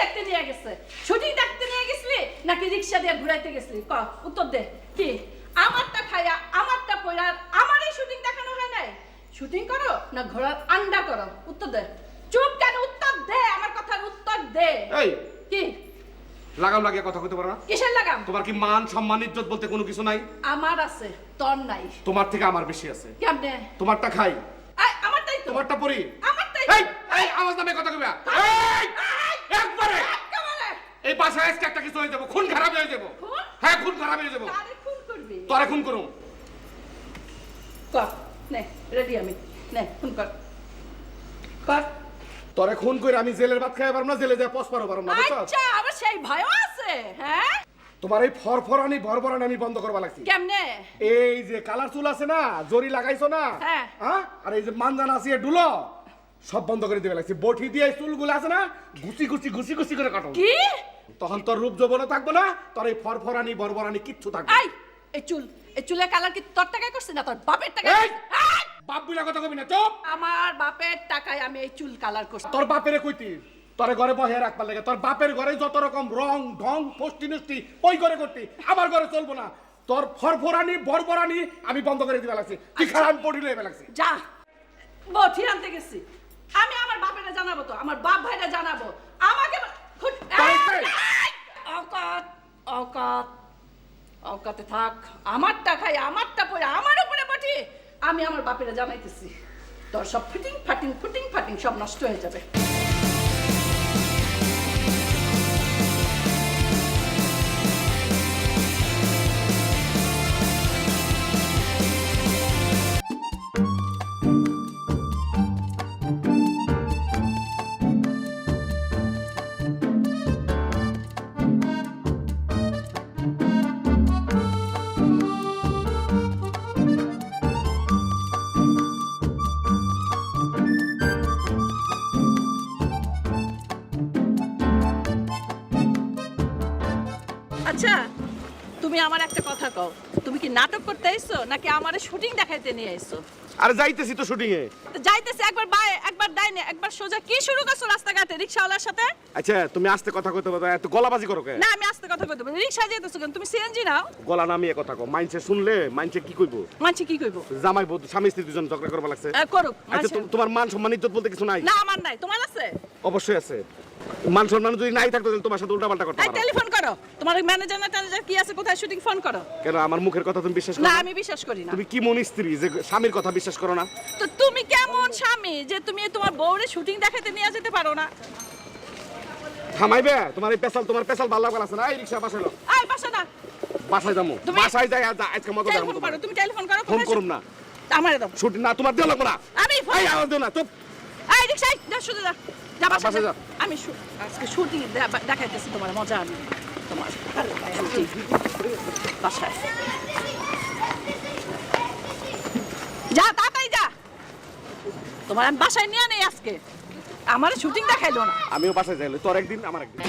দেখতে নিয়ে গেছে? শুটিং দেখতে নিয়ে গেছিলি নাকি রিক্সা দিয়ে ঘুরাইতে গেছিলি? ক উত্তর দে। কি? আমারটা খাইয়া আমারটা পয়রা আমারই শুটিং দেখানো হয় নাই? শুটিং করো না ঘোড়ার আন্ডা করো? উত্তর দে। চুপ কেন? উত্তর দে আমার কথার উত্তর দে। এই! কি? লাগাম লাগিয়ে কথা কইতে পারো না? কিসের লাগাম? তোমার কি মান সম্মান ইজ্জত বলতে কোনো কিছু নাই? আমার আছে তোর নাই। তোমার থেকে আমার বেশি আছে। কেমনে? তোমারটা খাই। আমারটাই তো। তোমারটা পরি। আমারটাই এই এই আওয়াজ নামে কথা কইবা। এই! একবারে। এই বাসায় আজকে একটা কিছু হয়ে যাব খুন খারাপ হয়ে যাব। হ্যাঁ খুন খারাপ হয়ে যাব। খুন তোরে খুন করুম কর নে রেডি আমি। নে ফোন কর। কর। তোরে খুন করে আমি জেলের ভাত খাই পারব না জেলে যায় পস পারো পারব না আচ্ছা আবার সেই ভয়ও আছে হ্যাঁ? তোমার এই ফরফরানি ভরভরানি আমি বন্ধ করবা লাগছি। কেমনে? এই যে কালার চুল আছে না জরি লাগাইছো না? হ্যাঁ। হ্যাঁ? আর এই যে মানজান আছে ডুলো। সব বন্ধ করে দিবে লাগছে। বটি দিয়ে চুলগুলো আছে না ঘুষি ঘুষি ঘুষি ঘুষি করে কাটো। কি? তখন তোর রূপ যৌবনও থাকবে না তোর এই ফরফরানি বরবরানি কিচ্ছু থাকবে না। আই এই চুল এই চুলের কালার কি তোর টাকায় করছিস না তোর বাপের টাকায় এই! বাপ বুলা কথা কবি না চুপ! আমার বাপের টাকায় আমি এই চুল কালার করছি। তোর বাপেরে কইতি তোর ঘরে বহে রাখবার লাগে। তোর বাপের ঘরে যত রকম রং ঢং ফষ্টি নষ্টি ওই ঘরে করতি আমার ঘরে চলবো না। তোর ফরফরানি বরবরানি আমি বন্ধ করে দিবে লাগছি। তুই খারাপ পড়ি লইবে লাগছি। যা বঠি আনতে গেছি। আমি আমার বাপেরা জানাব তো আমার বাপ ভাইরা জানাব। আমাকে! অকাত অকাত অকাতে থাক আমারটা খাই আমারটা পরে আমার উপরে পাঠি আমি আমার বাপেরা জানাইতেছি। তোর সব ফিটিং ফাটিং ফুটিং ফাটিং সব নষ্ট হয়ে যাবে। আচ্ছা তুমি আমার একটা কথা কও। তুমি কি নাটক করতে আইছো নাকি আমারে শুটিং দেখাইতে নিয়ে আইছো আরে যাইতেছি তো শুটিং এ। তো যাইতেছে একবার বাই একবার ডাইনে একবার সোজা কি শুরু করছ রাস্তাঘাটে রিক্সাওয়ালার সাথে? আচ্ছা তুমি আস্তে কথা কইতে পারো এত গলাবাজি করো কে না আমি আস্তে কথা কইতে পারি রিক্সা যেতেছো কেন? তুমি সিএনজি নাও। গলা নামিয়ে কথা কও মাইনসে শুনলে মাইনসে কি কইবো? মানছি কি কইবো? জামাই বউ স্বামী স্ত্রী দুজন ঝগড়া করবা লাগছে। করুক আচ্ছা তোমার মান সম্মান ইজ্জত বলতে কিছু নাই? না আমার নাই। তোমার আছে? অবশ্যই আছে। মান সম্মান যদি নাই থাকতো তাহলে তোমার সাথে উল্টাপাল্টা করতে এই পারো টেলিফোন করো। তোমার ম্যানেজার না ট্যানেজার কি আছে? কোথায় শুটিং ফোন করো? কেন আমার মুখের কথা তুমি বিশ্বাস করো না? আমি বিশ্বাস করি না। তুমি কি মন স্ত্রী যে স্বামীর কথা বিশ্বাস করো না। তো তুমি কেমন স্বামী যে তুমি তোমার বউরে শুটিং দেখাতে নিয়ে যেতে পারো না? থামাইবে? তোমার এই পেশাল তোমার পেশাল ভালো লাগা আছে না? এই রিক্সা বাসায় লো। আই বাসা না। বাসায় যাব তুমি- বাসায় যাই আজ আজকে মতো যাব তুমি টেলিফোন করো ফোন করুম না। আমারে দাও। ছুটি না তোমার দেওয়া লাগবো না। আমি ফোন দিও না চুপ। এই যা শুধু যা বাসা যা। আমি আজকে শুটিং দেখাইতেছি তোমার মজা আমি। তোমার। বাসায়। যা তাড়াতাড়ি যা। তোমার আমি বাসায় নিয়ে নেই আজকে। আমার শুটিং দেখাইলো না। আমিও বাসায় যাইলো তোর একদিন আমার একদিন।